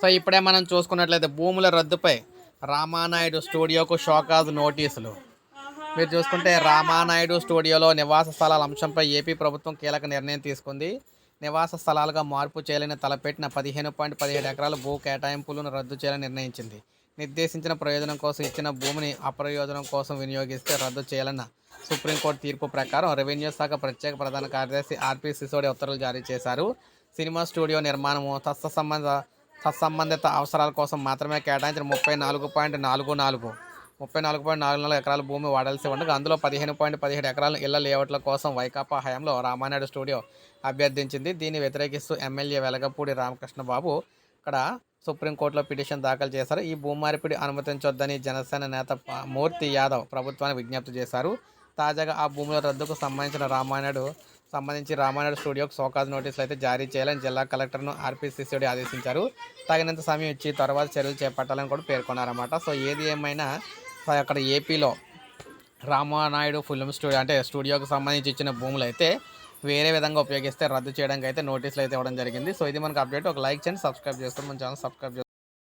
So ఇప్పుడే మనం చూసుకున్నట్లయితే భూముల రద్దుపై రామానాయుడు స్టూడియోకు షోకాజ్ నోటీసులు. మీరు చూసుకుంటే రామానాయుడు స్టూడియోలో నివాస స్థలాల అంశంపై ఏపీ ప్రభుత్వం కీలక నిర్ణయం తీసుకుంది. నివాస స్థలాలుగా మార్పు చేయాలని తలపెట్టిన పదిహేను పాయింట్ పదిహేడు ఎకరాల భూ కేటాయింపులను రద్దు చేయాలని నిర్ణయించింది. నిర్దేశించిన ప్రయోజనం కోసం ఇచ్చిన భూమిని అప్రయోజనం కోసం వినియోగిస్తే రద్దు చేయాలన్న సుప్రీంకోర్టు తీర్పు ప్రకారం రెవెన్యూ శాఖ ప్రత్యేక ప్రధాన కార్యదర్శి ఆర్పి సిసోడి ఉత్తర్వులు జారీ చేశారు. సినిమా స్టూడియో నిర్మాణము తత్స సంబంధ తత్సంబంధిత అవసరాల కోసం మాత్రమే కేటాయించిన ముప్పై నాలుగు పాయింట్ నాలుగు నాలుగు ముప్పై నాలుగు పాయింట్ నాలుగు నాలుగు ఎకరాల భూమి వాడాల్సి ఉండగా అందులో పదిహేను పాయింట్ పదిహేడు ఎకరాల ఇళ్ళ లేఅవుట్ల కోసం వైకాపా హయాంలో రామానాయుడు స్టూడియో అభ్యర్థించింది. దీన్ని వ్యతిరేకిస్తూ ఎమ్మెల్యే వెలగపూడి రామకృష్ణ బాబు ఇక్కడ సుప్రీంకోర్టులో పిటిషన్ దాఖలు చేశారు. ఈ భూమార్పిడి అనుమతించొద్దని జనసేన నేత మూర్తి యాదవ్ ప్రభుత్వానికి విజ్ఞప్తి చేశారు. తాజాగా ఆ భూముల రద్దుకు సంబంధించిన రామానాయుడు సంబంధించి రామానాయుడు స్టూడియోకు సోకాజ్ నోటీసులు అయితే జారీ చేయాలని జిల్లా కలెక్టర్ను ఆర్పీసీసీడీ ఆదేశించారు. తగినంత సమయం ఇచ్చి తర్వాత చర్యలు చేపట్టాలని కూడా పేర్కొన్నారన్నమాట. సో ఏది ఏమైనా అక్కడ ఏపీలో రామానాయుడు ఫిల్మ్ స్టూడియో అంటే స్టూడియోకి సంబంధించి ఇచ్చిన భూములు అయితే వేరే విధంగా ఉపయోగిస్తే రద్దు చేయడానికి అయితే నోటీసులు అయితే ఇవ్వడం జరిగింది. సో ఇది మనకు అప్డేట్. ఒక లైక్ చేయండి సబ్స్క్రైబ్ చేసుకోండి. మన ఛానల్ సబ్స్క్రైబ్